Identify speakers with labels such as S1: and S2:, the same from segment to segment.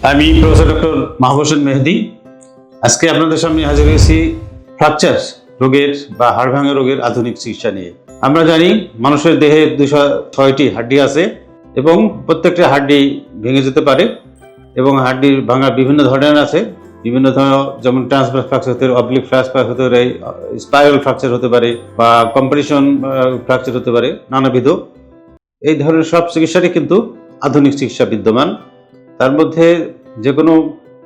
S1: আমি professor doctor মাহবুসেন মেহেদি। আজকে আপনাদের সামনে হাজির হয়েছি ফ্র্যাকচার রোগের বা হাড় ভাঙা রোগের আধুনিক চিকিৎসা নিয়ে। আমরা জানি মানুষের দেহে দুশো ছয়টি হাড্ডি আছে এবং প্রত্যেকটি হাড্ডি ভেঙে যেতে পারে এবং হাড্ডির ভাঙা বিভিন্ন ধরনের আছে। বিভিন্ন ধরনের যেমন ট্রান্সফার ফ্র্যাকচার হতে অবলিক ফ্র্যাকচার হতে পারে স্পাইরাল ফ্র্যাকচার হতে পারে বা কম্পিটিশন ফ্র্যাকচার হতে পারে, নানাবিধ। এই ধরনের সব চিকিৎসারই কিন্তু আধুনিক চিকিৎসা বিদ্যমান। তার মধ্যে যে কোনো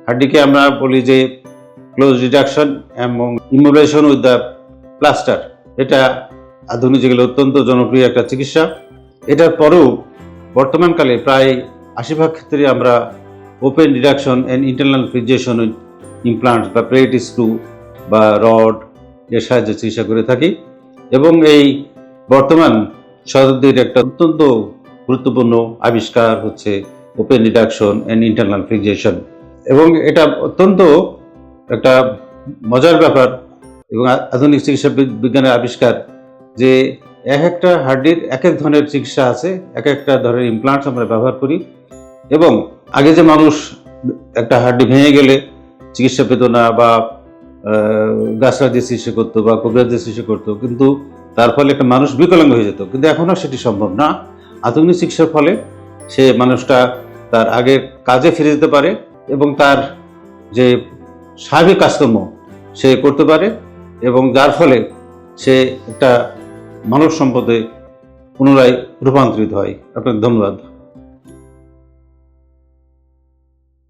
S1: হাড্ডিকে আমরা বলি যে ক্লোজ রিডাকশন এবং ইমোবিলাইজেশন উইথ দ্য প্লাস্টার। এটা আধুনিক যেগুলো অত্যন্ত জনপ্রিয় একটা চিকিৎসা। এটার পরেও বর্তমানকালে প্রায় আশি ভাগ ক্ষেত্রে আমরা open reduction and internal fixation implant বা প্লেট স্ক্রু বা রড এর সাহায্যে চিকিৎসা করে থাকি এবং এই বর্তমান শতাব্দীর একটা অত্যন্ত গুরুত্বপূর্ণ আবিষ্কার হচ্ছে open reduction and internal fixation এবং এটা অত্যন্ত একটা মজার ব্যাপার এবং আধুনিক চিকিৎসা বিজ্ঞানের আবিষ্কার যে এক একটা হাড্ডির এক এক ধরনের চিকিৎসা আছে, এক একটা ধরনের ইমপ্লান্টস আমরা ব্যবহার করি এবং আগে যে মানুষ একটা হাড্ডি ভেঙে গেলে চিকিৎসা পেত না বা গাছরা দিয়ে চিকিৎসা করতো বা কবিরাজ দিয়ে চিকিৎসা করতো, কিন্তু তার ফলে একটা মানুষ বিকলাঙ্গ হয়ে যেত। কিন্তু এখন আর সেটি সম্ভব না। আধুনিক চিকিৎসার ফলে সে মানুষটা তার আগের কাজে ফিরে যেতে পারে এবং তার যে স্বাভাবিক কাজকর্ম সে করতে পারে এবং যার ফলে সে একটা মানব সম্পদে পুনরায় রূপান্তরিত হয়। আপনার ধন্যবাদ।